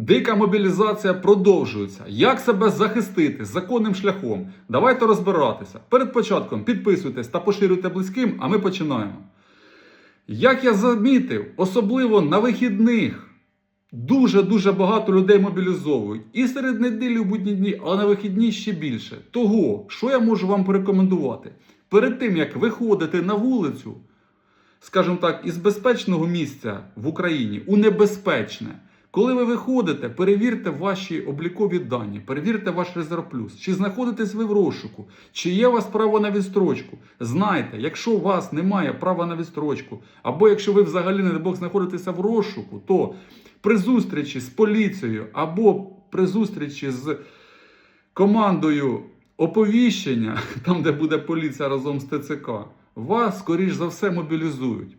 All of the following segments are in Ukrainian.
Дика мобілізація продовжується. Як себе захистити законним шляхом? Давайте розбиратися. Перед початком підписуйтесь та поширюйте близьким, а ми починаємо. Як я замітив, особливо на вихідних дуже-дуже багато людей мобілізовують. І серед неділі в будні дні, а на вихідні ще більше. Того, що я можу вам порекомендувати? Перед тим, як виходити на вулицю, скажімо так, із безпечного місця в Україні у небезпечне. Коли ви виходите, перевірте ваші облікові дані, перевірте ваш резерв плюс, чи знаходитесь ви в розшуку, чи є у вас право на відстрочку. Знайте, якщо у вас немає права на відстрочку, або якщо ви взагалі, не Бог, знаходитеся в розшуку, то при зустрічі з поліцією або при зустрічі з командою оповіщення, там де буде поліція разом з ТЦК, вас, скоріш за все, мобілізують.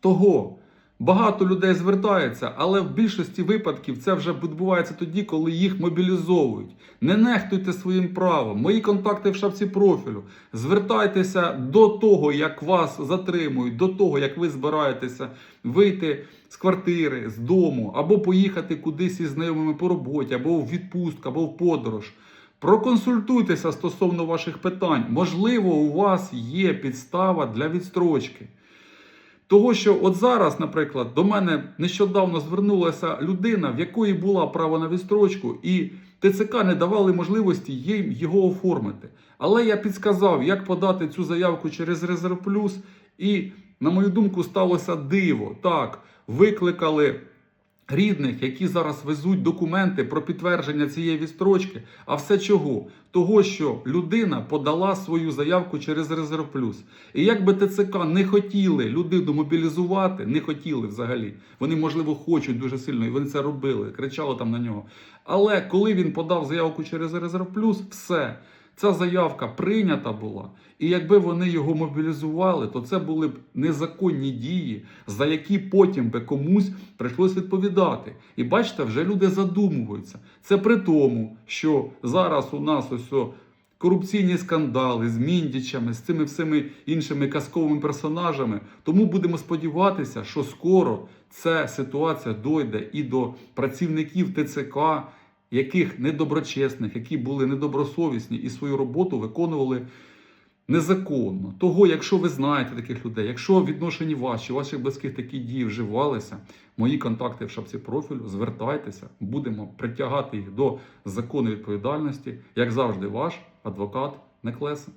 Того багато людей звертається, але в більшості випадків це вже відбувається тоді, коли їх мобілізовують. Не нехтуйте своїм правом. Мої контакти в шапці профілю. Звертайтеся до того, як вас затримують, до того, як ви збираєтеся вийти з квартири, з дому, або поїхати кудись із знайомими по роботі, або в відпустку, або в подорож. Проконсультуйтеся стосовно ваших питань. Можливо, у вас є підстава для відстрочки. Того, що от зараз, наприклад, до мене нещодавно звернулася людина, в якої була право на відстрочку, і ТЦК не давали можливості їм його оформити. Але я підсказав, як подати цю заявку через Резерв Плюс, і, на мою думку, сталося диво. Так, викликали рідних, які зараз везуть документи про підтвердження цієї відстрочки. А все чого? Того, що людина подала свою заявку через Резерв Плюс. І як би ТЦК не хотіли людину мобілізувати, не хотіли взагалі. Вони, можливо, хочуть дуже сильно, і вони це робили, кричали там на нього. Але коли він подав заявку через Резерв Плюс, все. Ця заявка прийнята була, і якби вони його мобілізували, то це були б незаконні дії, за які потім би комусь прийшлось відповідати. І бачите, вже люди задумуються. Це при тому, що зараз у нас ось корупційні скандали з міндічами, з цими всіми іншими казковими персонажами. Тому будемо сподіватися, що скоро ця ситуація дойде і до працівників ТЦК яких недоброчесних, які були недобросовісні і свою роботу виконували незаконно. Того, якщо ви знаєте таких людей, якщо відношені ваші, ваших близьких такі дії вживалися, мої контакти в шапці профілю, звертайтеся, будемо притягати їх до законної відповідальності, як завжди, ваш адвокат Неклеса.